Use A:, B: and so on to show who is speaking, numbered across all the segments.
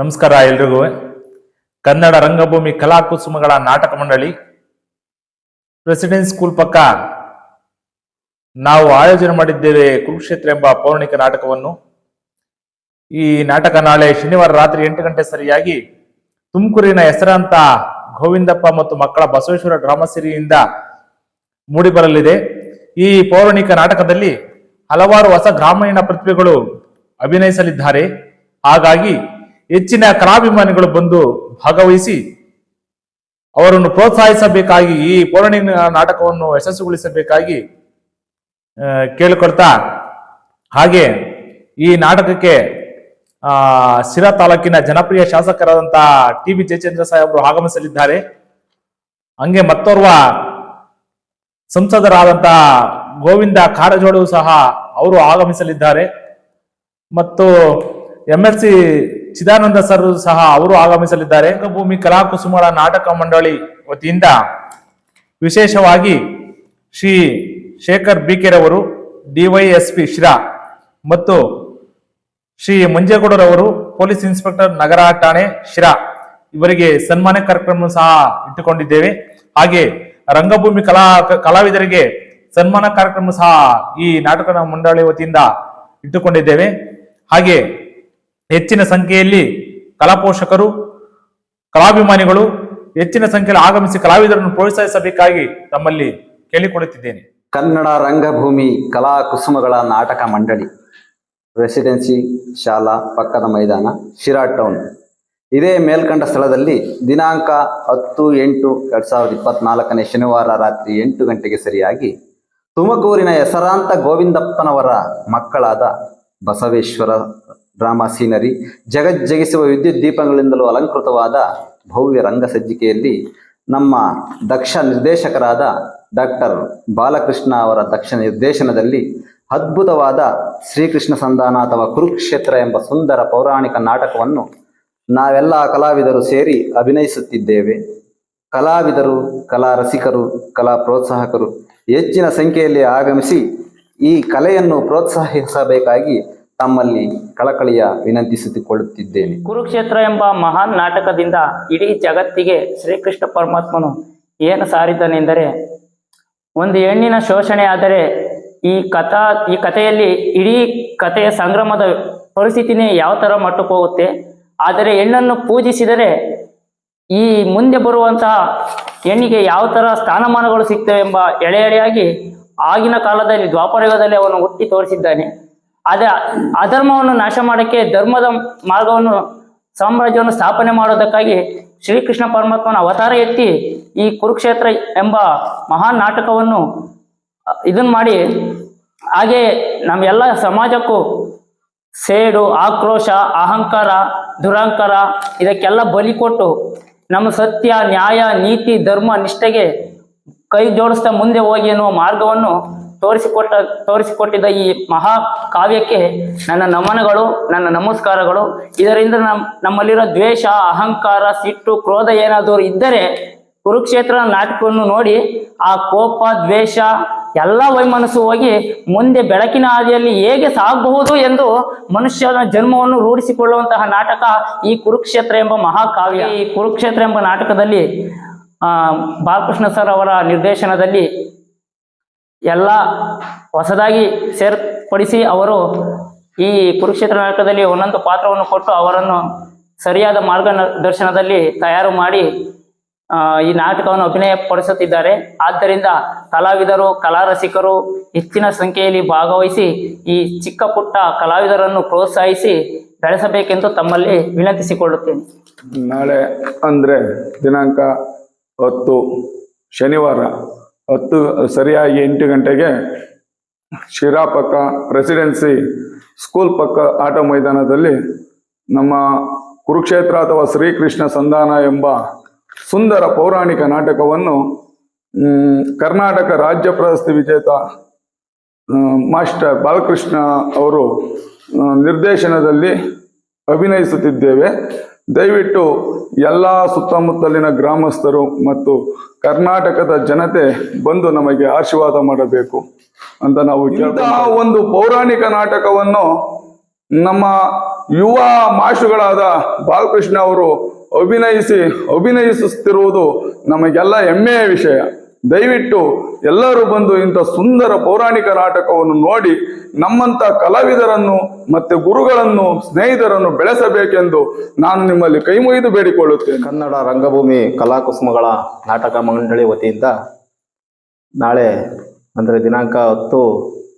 A: ನಮಸ್ಕಾರ ಎಲ್ರಿಗೂ. ಕನ್ನಡ ರಂಗಭೂಮಿ ಕಲಾ ಕುಸುಮಗಳ ನಾಟಕ ಮಂಡಳಿ ಪ್ರೆಸಿಡೆನ್ಸ್ ಸ್ಕೂಲ್ ಪಕ್ಕ ನಾವು ಆಯೋಜನೆ ಮಾಡಿದ್ದೇವೆ ಕುರುಕ್ಷೇತ್ರ ಎಂಬ ಪೌರಾಣಿಕ ನಾಟಕವನ್ನು. ಈ ನಾಟಕ ನಾಳೆ ಶನಿವಾರ ರಾತ್ರಿ ಎಂಟು ಗಂಟೆ ಸರಿಯಾಗಿ ತುಮಕೂರಿನ ಹೆಸರಾಂತ ಗೋವಿಂದಪ್ಪ ಮತ್ತು ಮಕ್ಕಳ ಬಸವೇಶ್ವರ ಡ್ರಾಮಾ ಸಿರಿಯಿಂದ ಮೂಡಿಬರಲಿದೆ. ಈ ಪೌರಾಣಿಕ ನಾಟಕದಲ್ಲಿ ಹಲವಾರು ಹೊಸ ಗ್ರಾಮೀಣ ಪ್ರತಿಭೆಗಳು ಅಭಿನಯಿಸಲಿದ್ದಾರೆ. ಹಾಗಾಗಿ ಹೆಚ್ಚಿನ ಕಲಾಭಿಮಾನಿಗಳು ಬಂದು ಭಾಗವಹಿಸಿ ಅವರನ್ನು ಪ್ರೋತ್ಸಾಹಿಸಬೇಕಾಗಿ, ಈ ಪೌರಾಣಿಕ ನಾಟಕವನ್ನು ಯಶಸ್ಸುಗೊಳಿಸಬೇಕಾಗಿ ಕೇಳಿಕೊಳ್ತಾ, ಹಾಗೆ ಈ ನಾಟಕಕ್ಕೆ, ಆ, ಶಿರಾ ತಾಲೂಕಿನ ಜನಪ್ರಿಯ ಶಾಸಕರಾದಂತಹ ಟಿ ಬಿ ಜಯಚಂದ್ರ ಸಾಹೇಬರು ಆಗಮಿಸಲಿದ್ದಾರೆ. ಹಂಗೆ ಮತ್ತೋರ್ವ ಸಂಸದರಾದಂತಹ ಗೋವಿಂದ ಕಾರಜೋಳು ಸಹ ಅವರು ಆಗಮಿಸಲಿದ್ದಾರೆ. ಮತ್ತು M L C Chidananda sir ಸಹ ಅವರು ಆಗಮಿಸಲಿದ್ದಾರೆ. ರಂಗಭೂಮಿ ಕಲಾ ಕುಸುಮಗಳ ನಾಟಕ ಮಂಡಳಿ ವತಿಯಿಂದ ವಿಶೇಷವಾಗಿ ಶ್ರೀ ಶೇಖರ್ ಬಿಕೆರವರು, ಡಿವೈಎಸ್ಪಿ ಶಿರಾ ಮತ್ತು ಶ್ರೀ ಮಂಜೇಗೌಡರವರು, ಪೊಲೀಸ್ ಇನ್ಸ್ಪೆಕ್ಟರ್ ನಗರ ಠಾಣೆ ಶಿರಾ ಇವರಿಗೆ ಸನ್ಮಾನ ಕಾರ್ಯಕ್ರಮ ಸಹ ಇಟ್ಟುಕೊಂಡಿದ್ದೇವೆ. ಹಾಗೆ ರಂಗಭೂಮಿ ಕಲಾ ಕಲಾವಿದರಿಗೆ ಸನ್ಮಾನ ಕಾರ್ಯಕ್ರಮ ಸಹ ಈ ನಾಟಕ ಮಂಡಳಿ ವತಿಯಿಂದ ಇಟ್ಟುಕೊಂಡಿದ್ದೇವೆ. ಹಾಗೆ ಹೆಚ್ಚಿನ ಸಂಖ್ಯೆಯಲ್ಲಿ ಕಲಾಪೋಷಕರು, ಕಲಾಭಿಮಾನಿಗಳು ಹೆಚ್ಚಿನ ಸಂಖ್ಯೆಯಲ್ಲಿ ಆಗಮಿಸಿ ಕಲಾವಿದರನ್ನು ಪ್ರೋತ್ಸಾಹಿಸಬೇಕಾಗಿ ತಮ್ಮಲ್ಲಿ ಕೇಳಿಕೊಳ್ಳುತ್ತಿದ್ದೇನೆ.
B: ಕನ್ನಡ ರಂಗಭೂಮಿ ಕಲಾ ಕುಸುಮಗಳ ನಾಟಕ ಮಂಡಳಿ, ರೆಸಿಡೆನ್ಸಿ ಶಾಲಾ ಪಕ್ಕದ ಮೈದಾನ, ಶಿರಾ ಟೌನ್. ಇದೇ ಮೇಲ್ಕಂಡ ಸ್ಥಳದಲ್ಲಿ ದಿನಾಂಕ ಹತ್ತು ಎಂಟು ಎರಡ್ ಸಾವಿರದ ಇಪ್ಪತ್ನಾಲ್ಕನೇ ಶನಿವಾರ ರಾತ್ರಿ ಎಂಟು ಗಂಟೆಗೆ ಸರಿಯಾಗಿ ತುಮಕೂರಿನ ಹೆಸರಾಂತ ಗೋವಿಂದಪ್ಪನವರ ಮಕ್ಕಳಾದ ಬಸವೇಶ್ವರ ಡ್ರಾಮಾ ಸೀನರಿ, ಜಗಜ್ಜಗಿಸುವ ವಿದ್ಯುತ್ ದೀಪಗಳಿಂದಲೂ ಅಲಂಕೃತವಾದ ಭವ್ಯ ರಂಗಸಜ್ಜಿಕೆಯಲ್ಲಿ ನಮ್ಮ ದಕ್ಷ ನಿರ್ದೇಶಕರಾದ ಡಾಕ್ಟರ್ ಬಾಲಕೃಷ್ಣ ಅವರ ದಕ್ಷ ನಿರ್ದೇಶನದಲ್ಲಿ ಅದ್ಭುತವಾದ ಶ್ರೀಕೃಷ್ಣ ಸಂಧಾನ ಅಥವಾ ಕುರುಕ್ಷೇತ್ರ ಎಂಬ ಸುಂದರ ಪೌರಾಣಿಕ ನಾಟಕವನ್ನು ನಾವೆಲ್ಲ ಕಲಾವಿದರು ಸೇರಿ ಅಭಿನಯಿಸುತ್ತಿದ್ದೇವೆ. ಕಲಾವಿದರು ಕಲಾ ರಸಿಕರು ಕಲಾ ಪ್ರೋತ್ಸಾಹಕರು ಹೆಚ್ಚಿನ ಸಂಖ್ಯೆಯಲ್ಲಿ ಆಗಮಿಸಿ ಈ ಕಲೆಯನ್ನು ಪ್ರೋತ್ಸಾಹಿಸಬೇಕಾಗಿ ತಮ್ಮಲ್ಲಿ ಕಳಕಳಿಯ ವಿನಂತಿಸಿಕೊಳ್ಳುತ್ತಿದ್ದೇನೆ.
C: ಕುರುಕ್ಷೇತ್ರ ಎಂಬ ಮಹಾನ್ ನಾಟಕದಿಂದ ಇಡೀ ಜಗತ್ತಿಗೆ ಶ್ರೀಕೃಷ್ಣ ಪರಮಾತ್ಮನು ಏನು ಸಾರಿದ್ದಾನೆಂದರೆ ಒಂದು ಹೆಣ್ಣಿನ ಶೋಷಣೆ ಆದರೆ ಈ ಕಥಾ, ಈ ಕಥೆಯಲ್ಲಿ ಇಡೀ ಕಥೆಯ ಸಂಗ್ರಮದ ಪರಿಸ್ಥಿತಿನೇ ಯಾವ ಥರ ಮಟ್ಟಕ್ಕೆ ಹೋಗುತ್ತೆ ಆದರೆ ಹೆಣ್ಣನ್ನು ಪೂಜಿಸಿದರೆ ಈ ಮುಂದೆ ಬರುವಂತಹ ಹೆಣ್ಣಿಗೆ ಯಾವ ಥರ ಸ್ಥಾನಮಾನಗಳು ಸಿಗ್ತವೆ ಎಂಬ ಎಳೆ ಎಳೆಯಾಗಿ ಆಗಿನ ಕಾಲದಲ್ಲಿ ದ್ವಾಪರಯುಗದಲ್ಲಿ ಅವನು ಹುಟ್ಟಿ ತೋರಿಸಿದ್ದಾನೆ. ಅದೇ ಅಧರ್ಮವನ್ನು ನಾಶ ಮಾಡೋಕ್ಕೆ ಧರ್ಮದ ಮಾರ್ಗವನ್ನು ಸಾಮ್ರಾಜ್ಯವನ್ನು ಸ್ಥಾಪನೆ ಮಾಡೋದಕ್ಕಾಗಿ ಶ್ರೀಕೃಷ್ಣ ಪರಮಾತ್ಮನ ಅವತಾರ ಎತ್ತಿ ಈ ಕುರುಕ್ಷೇತ್ರ ಎಂಬ ಮಹಾನ್ ನಾಟಕವನ್ನು ಇದನ್ನು ಮಾಡಿ ಹಾಗೆ ನಮ್ಮೆಲ್ಲ ಸಮಾಜಕ್ಕೂ ಸೇಡು, ಆಕ್ರೋಶ, ಅಹಂಕಾರ ದುರಹಂಕಾರ ಇದಕ್ಕೆಲ್ಲ ಬಲಿ ಕೊಟ್ಟು ನಮ್ಮ ಸತ್ಯ, ನ್ಯಾಯ, ನೀತಿ, ಧರ್ಮ, ನಿಷ್ಠೆಗೆ ಕೈ ಜೋಡಿಸ್ತಾ ಮುಂದೆ ಹೋಗಿ ಎನ್ನುವ ಮಾರ್ಗವನ್ನು ತೋರಿಸಿಕೊಟ್ಟ, ತೋರಿಸಿಕೊಟ್ಟಿದ್ದ ಈ ಮಹಾ ಕಾವ್ಯಕ್ಕೆ ನನ್ನ ನಮನಗಳು, ನನ್ನ ನಮಸ್ಕಾರಗಳು. ಇದರಿಂದ ನಮ್, ನಮ್ಮಲ್ಲಿರೋ ದ್ವೇಷ, ಅಹಂಕಾರ, ಸಿಟ್ಟು, ಕ್ರೋಧ ಏನಾದರೂ ಇದ್ದರೆ ಕುರುಕ್ಷೇತ್ರ ನಾಟಕವನ್ನು ನೋಡಿ, ಆ ಕೋಪ, ದ್ವೇಷ, ಎಲ್ಲ ವೈಮನಸ್ಸು ಹೋಗಿ ಮುಂದೆ ಬೆಳಕಿನ ಹಾದಿಯಲ್ಲಿ ಹೇಗೆ ಸಾಗಬಹುದು ಎಂದು ಮನುಷ್ಯನ ಜನ್ಮವನ್ನು ರೂಢಿಸಿಕೊಳ್ಳುವಂತಹ ನಾಟಕ ಈ ಕುರುಕ್ಷೇತ್ರ ಎಂಬ ಮಹಾಕಾವ್ಯ ಈ ಕುರುಕ್ಷೇತ್ರ ಎಂಬ ನಾಟಕದಲ್ಲಿ ಬಾಲಕೃಷ್ಣ ಸರ್ ಅವರ ನಿರ್ದೇಶನದಲ್ಲಿ ಎಲ್ಲ ಹೊಸದಾಗಿ ಸೇರ್ಪಡಿಸಿ ಅವರು ಈ ಕುರುಕ್ಷೇತ್ರ ನಾಟಕದಲ್ಲಿ ಒಂದೊಂದು ಪಾತ್ರವನ್ನು ಕೊಟ್ಟು ಅವರನ್ನು ಸರಿಯಾದ ಮಾರ್ಗದರ್ಶನದಲ್ಲಿ ತಯಾರು ಮಾಡಿ ಈ ನಾಟಕವನ್ನು ಅಭಿನಯ ಪಡಿಸುತ್ತಿದ್ದಾರೆ ಆದ್ದರಿಂದ ಕಲಾವಿದರು, ಕಲಾರಸಿಕರು ಹೆಚ್ಚಿನ ಸಂಖ್ಯೆಯಲ್ಲಿ ಭಾಗವಹಿಸಿ ಈ ಚಿಕ್ಕ ಪುಟ್ಟ ಕಲಾವಿದರನ್ನು ಪ್ರೋತ್ಸಾಹಿಸಿ ಬೆಳೆಸಬೇಕೆಂದು ತಮ್ಮಲ್ಲಿ ವಿನಂತಿಸಿಕೊಳ್ಳುತ್ತೇನೆ.
D: ನಾಳೆ ಅಂದರೆ ದಿನಾಂಕ ಹತ್ತು, ಶನಿವಾರ ಹತ್ತು, ಸರಿಯಾಗಿ ಎಂಟು ಗಂಟೆಗೆ ಶಿರಾ ಪಕ್ಕ ಪ್ರೆಸಿಡೆನ್ಸಿ ಸ್ಕೂಲ್ ಪಕ್ಕ ಆಟ ಮೈದಾನದಲ್ಲಿ ನಮ್ಮ ಕುರುಕ್ಷೇತ್ರ ಅಥವಾ ಶ್ರೀಕೃಷ್ಣ ಸಂಧಾನ ಎಂಬ ಸುಂದರ ಪೌರಾಣಿಕ ನಾಟಕವನ್ನು ಕರ್ನಾಟಕ ರಾಜ್ಯ ಪ್ರಶಸ್ತಿ ವಿಜೇತ ಮಾಸ್ಟರ್ ಬಾಲಕೃಷ್ಣ ಅವರು ನಿರ್ದೇಶನದಲ್ಲಿ ಅಭಿನಯಿಸುತ್ತಿದ್ದೇವೆ. ದಯವಿಟ್ಟು ಎಲ್ಲ ಸುತ್ತಮುತ್ತಲಿನ ಗ್ರಾಮಸ್ಥರು ಮತ್ತು ಕರ್ನಾಟಕದ ಜನತೆ ಬಂದು ನಮಗೆ ಆಶೀರ್ವಾದ ಮಾಡಬೇಕು ಅಂತ ನಾವು ಇಂತಹ ಒಂದು ಪೌರಾಣಿಕ ನಾಟಕವನ್ನು ನಮ್ಮ ಯುವ ಮಾಷುಗಳಾದ ಬಾಲಕೃಷ್ಣ ಅವರು ಅಭಿನಯಿಸಿ ಅಭಿನಯಿಸುತ್ತಿರುವುದು ನಮಗೆಲ್ಲ ಹೆಮ್ಮೆಯ ವಿಷಯ. ದಯವಿಟ್ಟು ಎಲ್ಲರೂ ಬಂದು ಇಂಥ ಸುಂದರ ಪೌರಾಣಿಕ ನಾಟಕವನ್ನು ನೋಡಿ ನಮ್ಮಂತ ಕಲಾವಿದರನ್ನು ಮತ್ತೆ ಗುರುಗಳನ್ನು ಸ್ನೇಹಿತರನ್ನು ಬೆಳೆಸಬೇಕೆಂದು ನಾನು ನಿಮ್ಮಲ್ಲಿ ಕೈ ಮುಗಿದು ಬೇಡಿಕೊಳ್ಳುತ್ತೇನೆ.
E: ಕನ್ನಡ ರಂಗಭೂಮಿ ಕಲಾಕುಸುಮಗಳ ನಾಟಕ ಮಂಡಳಿ ವತಿಯಿಂದ ನಾಳೆ ಅಂದರೆ ದಿನಾಂಕ ಹತ್ತು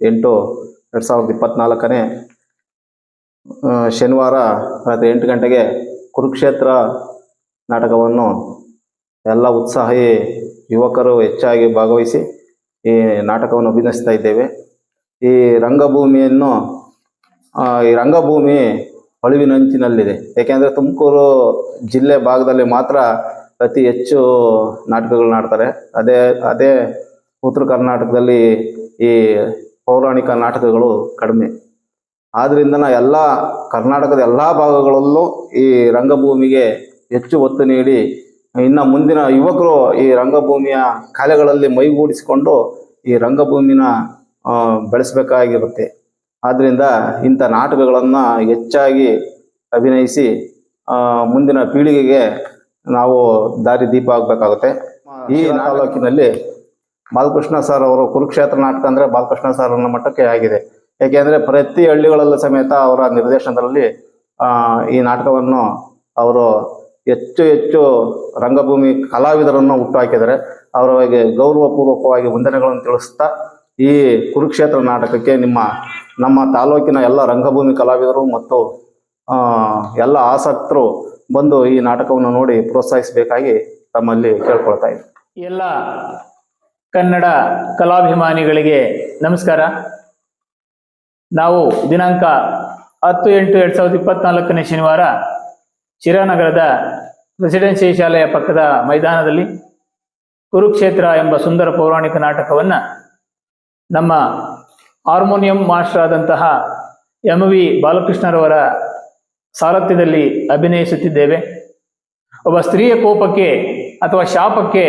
E: ಎಂಟು ಎರಡು ಸಾವಿರದ ಇಪ್ಪತ್ತ್ನಾಲ್ಕನೇ ಆ, ಶನಿವಾರ ರಾತ್ರಿ ಎಂಟು ಗಂಟೆಗೆ ಕುರುಕ್ಷೇತ್ರ ನಾಟಕವನ್ನು ಎಲ್ಲ ಉತ್ಸಾಹಿ ಯುವಕರು ಹೆಚ್ಚಾಗಿ ಭಾಗವಹಿಸಿ ಈ ನಾಟಕವನ್ನು ಅಭಿನಯಿಸ್ತಾ ಇದ್ದೇವೆ. ಈ ರಂಗಭೂಮಿಯನ್ನು ಈ ರಂಗಭೂಮಿ ಅಳಿವಿನಂಚಿನಲ್ಲಿದೆ ಏಕೆಂದರೆ ತುಮಕೂರು ಜಿಲ್ಲೆ ಭಾಗದಲ್ಲಿ ಮಾತ್ರ ಅತಿ ಹೆಚ್ಚು ನಾಟಕಗಳನ್ನ ಆಡ್ತಾರೆ ಅದೇ ಅದೇ ಉತ್ತರ ಕರ್ನಾಟಕದಲ್ಲಿ ಈ ಪೌರಾಣಿಕ ನಾಟಕಗಳು ಕಡಿಮೆ. ಆದ್ರಿಂದ ಎಲ್ಲ ಕರ್ನಾಟಕದ ಎಲ್ಲ ಭಾಗಗಳಲ್ಲೂ ಈ ರಂಗಭೂಮಿಗೆ ಹೆಚ್ಚು ಒತ್ತು ನೀಡಿ ಇನ್ನು ಮುಂದಿನ ಯುವಕರು ಈ ರಂಗಭೂಮಿಯ ಕಲೆಗಳಲ್ಲಿ ಮೈಗೂಡಿಸಿಕೊಂಡು ಈ ರಂಗಭೂಮಿನ ಬೆಳೆಸಬೇಕಾಗಿರುತ್ತೆ. ಆದ್ದರಿಂದ ಇಂಥ ನಾಟಕಗಳನ್ನು ಹೆಚ್ಚಾಗಿ ಅಭಿನಯಿಸಿ ಆ, ಮುಂದಿನ ಪೀಳಿಗೆಗೆ ನಾವು ದಾರಿ ದೀಪ ಆಗಬೇಕಾಗುತ್ತೆ ಈ ತಾಲೂಕಿನಲ್ಲಿ ಬಾಲಕೃಷ್ಣ ಸರ್ ಅವರು ಕುರುಕ್ಷೇತ್ರ ನಾಟಕ ಅಂದರೆ ಬಾಲಕೃಷ್ಣ ಸರ್ ಅನ್ನೋ ಮಟ್ಟಕ್ಕೆ ಆಗಿದೆ. ಏಕೆಂದರೆ ಪ್ರತಿ ಹಳ್ಳಿಗಳಲ್ಲೂ ಸಮೇತ ಅವರ ನಿರ್ದೇಶನದಲ್ಲಿ ಈ ನಾಟಕವನ್ನು ಅವರು ಹೆಚ್ಚು ಹೆಚ್ಚು ರಂಗಭೂಮಿ ಕಲಾವಿದರನ್ನು ಹುಟ್ಟುಹಾಕಿದ್ದಾರೆ ಅವರಿಗೆ ಗೌರವಪೂರ್ವಕವಾಗಿ ವಂದನೆಗಳನ್ನು ತಿಳಿಸ್ತಾ ಈ ಕುರುಕ್ಷೇತ್ರ ನಾಟಕಕ್ಕೆ ನಿಮ್ಮ, ನಮ್ಮ ತಾಲೂಕಿನ ಎಲ್ಲ ರಂಗಭೂಮಿ ಕಲಾವಿದರು ಮತ್ತು ಎಲ್ಲ ಆಸಕ್ತರು ಬಂದು ಈ ನಾಟಕವನ್ನು ನೋಡಿ ಪ್ರೋತ್ಸಾಹಿಸಬೇಕಾಗಿ ತಮ್ಮಲ್ಲಿ ಕೇಳ್ಕೊಳ್ತಾ ಇದ್ದೀನಿ.
F: ಎಲ್ಲ ಕನ್ನಡ ಕಲಾಭಿಮಾನಿಗಳಿಗೆ ನಮಸ್ಕಾರ. ನಾವು ದಿನಾಂಕ ಹತ್ತು ಎಂಟು ಎರಡು ಸಾವಿರದ ಇಪ್ಪತ್ನಾಲ್ಕನೇ ಶನಿವಾರ ಶಿರಾನಗರದ ರೆಸಿಡೆನ್ಸಿ ಶಾಲೆಯ ಪಕ್ಕದ ಮೈದಾನದಲ್ಲಿ ಕುರುಕ್ಷೇತ್ರ ಎಂಬ ಸುಂದರ ಪೌರಾಣಿಕ ನಾಟಕವನ್ನು ನಮ್ಮ ಹಾರ್ಮೋನಿಯಂ ಮಾಸ್ಟರ್ ಆದಂತಹ ಎಂ ವಿ ಬಾಲಕೃಷ್ಣರವರ ಸಾರಥ್ಯದಲ್ಲಿ ಅಭಿನಯಿಸುತ್ತಿದ್ದೇವೆ. ಒಬ್ಬ ಸ್ತ್ರೀಯ ಕೋಪಕ್ಕೆ ಅಥವಾ ಶಾಪಕ್ಕೆ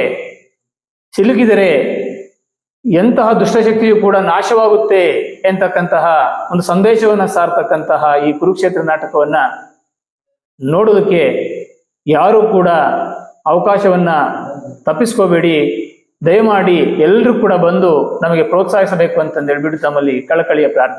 F: ಸಿಲುಕಿದರೆ ಎಂತಹ ದುಷ್ಟಶಕ್ತಿಯು ಕೂಡ ನಾಶವಾಗುತ್ತೆ ಎಂತಕ್ಕಂತಹ ಒಂದು ಸಂದೇಶವನ್ನು ಸಾರ್ತಕ್ಕಂತಹ ಈ ಕುರುಕ್ಷೇತ್ರ ನಾಟಕವನ್ನ ನೋಡೋದಕ್ಕೆ ಯಾರೂ ಕೂಡ ಅವಕಾಶವನ್ನ ತಪ್ಪಿಸ್ಕೋಬೇಡಿ. ದಯಮಾಡಿ ಎಲ್ಲರೂ ಕೂಡ ಬಂದು ನಮಗೆ ಪ್ರೋತ್ಸಾಹಿಸಬೇಕು ಅಂತಂದು ಹೇಳ್ಬಿಟ್ಟು ತಮ್ಮಲ್ಲಿ ಕಳಕಳಿಯ ಪ್ರಾರ್ಥನೆ.